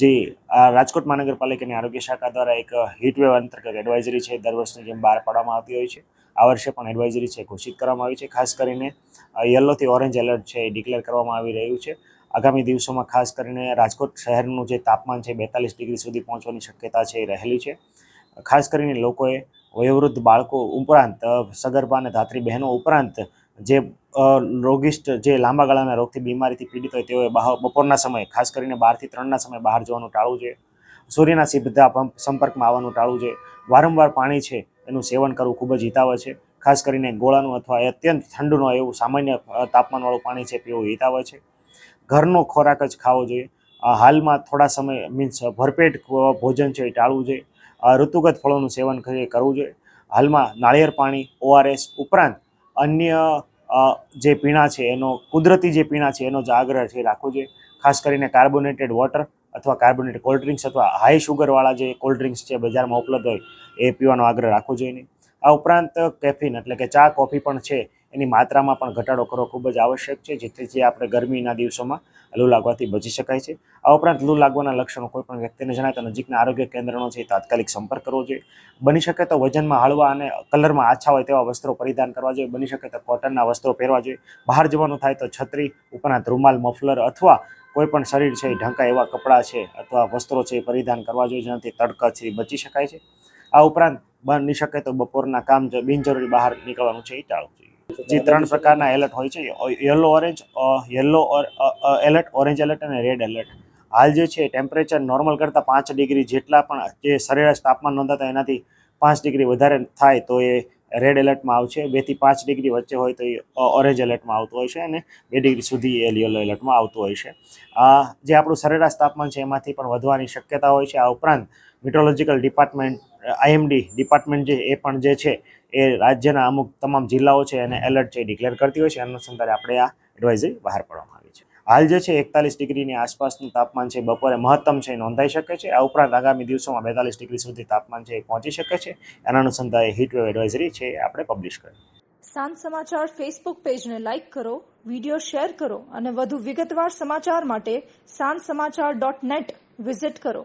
જે આ રાજકોટ મહાનગરપાલિકાની આરોગ્ય શાખા દ્વારા એક હીટવેવ અંતર્ગત એડવાઇઝરી છે, દર વર્ષની જેમ બહાર પાડવામાં આવતી હોય છે. આ વર્ષે પણ એડવાઇઝરી છે ઘોષિત કરવામાં આવી છે. ખાસ કરીને યલોથી ઓરેન્જ એલર્ટ છે એ ડિક્લેર કરવામાં આવી રહ્યું છે. આગામી દિવસોમાં ખાસ કરીને રાજકોટ શહેરનું જે તાપમાન છે, બેતાલીસ ડિગ્રી સુધી પહોંચવાની શક્યતા છે એ રહેલી છે. ખાસ કરીને લોકોએ વયોવૃદ્ધ બાળકો ઉપરાંત સગર્ભા અને ધાત્રી બહેનો ઉપરાંત જે રોગિષ્ટ જે લાંબા ગાળાના રોગથી બીમારીથી પીડિત હોય તેઓએ બપોરના સમયે, ખાસ કરીને બારથી ત્રણના સમયે બહાર જવાનું ટાળવું જોઈએ. સૂર્યના સીધા સંપર્કમાં આવવાનું ટાળવું જોઈએ. વારંવાર પાણી છે, એનું સેવન કરવું ખૂબ જ હિતાવ છે. ખાસ કરીને ગોળાનું અથવા અત્યંત ઠંડુ એવું સામાન્ય તાપમાનવાળું પાણી છે, પીવું હિતાવ છે. ઘરનો ખોરાક જ ખાવો જોઈએ. હાલમાં થોડા સમય, મીન્સ ભરપેટ ભોજન છે એ ટાળવું જોઈએ. ઋતુગત ફળોનું સેવન કરી- કરવું જોઈએ. હાલમાં નાળિયેર પાણી, ઓઆરએસ ઉપરાંત અન્ય જે પીણા છે એનો, કુદરતી જે પીણા છે એનો જ આગ્રહ છે રાખવો જોઈએ. ખાસ કરીને કાર્બોનેટેડ વોટર અથવા કાર્બોનેટેડ કોલ્ડ ડ્રિંક્સ અથવા હાઈ શુગરવાળા જે કોલ્ડ ડ્રિંક્સ છે બજારમાં ઉપલબ્ધ હોય, એ પીવાનો આગ્રહ રાખવો જોઈએ નહીં. આ ઉપરાંત કેફીન એટલે કે ચા, કોફી પણ છે એની માત્રામાં પણ ઘટાડો કરવો ખૂબ જ આવશ્યક છે, જેથી જે આપણે ગરમીના દિવસોમાં લૂ લાગવાથી બચી શકાય છે. આ ઉપરાંત લૂ લાગવાના લક્ષણો કોઈ પણ વ્યક્તિને જણાય તો નજીકના આરોગ્ય કેન્દ્રનો છે તાત્કાલિક સંપર્ક કરવો જોઈએ. બની શકે તો વજનમાં હળવા અને કલરમાં આછા હોય તેવા વસ્ત્રો પરિધાન કરવા જોઈએ. બની શકે તો કોટનના વસ્ત્રો પહેરવા જોઈએ. બહાર જવાનું થાય તો છત્રી, ઉપરાંત રૂમાલ, મફલર અથવા કોઈ પણ શરીર છે એ ઢંકા એવા કપડાં છે અથવા વસ્ત્રો છે એ પરિધાન કરવા જોઈએ, જેનાથી તડકાથી બચી શકાય છે. આ ઉપરાંત બની શકે તો બપોરના કામ બિનજરૂરી બહાર નીકળવાનું છે એ ટાળવું જોઈએ. જે ત્રણ પ્રકારના એલર્ટ હોય છે yellow orange yellow alert orange alert અને રેડ એલર્ટ હાલ જે છે ટેમ્પરેચર નોર્મલ કરતાં પાંચ ડિગ્રી જેટલા પણ જે સરેરાશ તાપમાન નોંધાતા એનાથી પાંચ ડિગ્રી વધારે થાય તો એ રેડ એલર્ટમાં આવશે. બેથી પાંચ ડિગ્રી વચ્ચે હોય તો એ ઓરેન્જ એલર્ટમાં આવતું હોય છે અને બે ડિગ્રી સુધી એ યલો એલર્ટમાં આવતું હોય છે. જે આપણું સરેરાશ તાપમાન છે એમાંથી પણ વધવાની શક્યતા હોય છે. આ ઉપરાંત મિટ્રોલોજીકલ ડિપાર્ટમેન્ટ આઈએમડી ડિપાર્ટમેન્ટ જે, એ પણ જે છે, એ રાજ્યના અમુક તમામ જિલ્લાઓ છે એને એલર્ટ છે ડિક્લેર કરતી હોય છે. અનુસંધાને આપણે આ એડવાઇઝરી બહાર પાડવામાં હાલ જે છે એકતાલીસ ડિગ્રીની આસપાસનું તાપમાન છે, બપોરે મહત્તમ છે નોંધાઈ શકે છે. આ ઉપરાંત આગામી દિવસોમાં બેતાલીસ ડિગ્રી સુધી તાપમાન છે પહોંચી શકે છે. એના અનુસંધાને હીટવેવ એડવાઇઝરી છે આપણે પબ્લિશ કરી. સાંજ સમાચાર ફેસબુક પેજને લાઇક કરો, વીડિયો શેર કરો અને વધુ વિગતવાર સમાચાર માટે સાંજ સમાચાર ડોટ નેટ વિઝિટ કરો.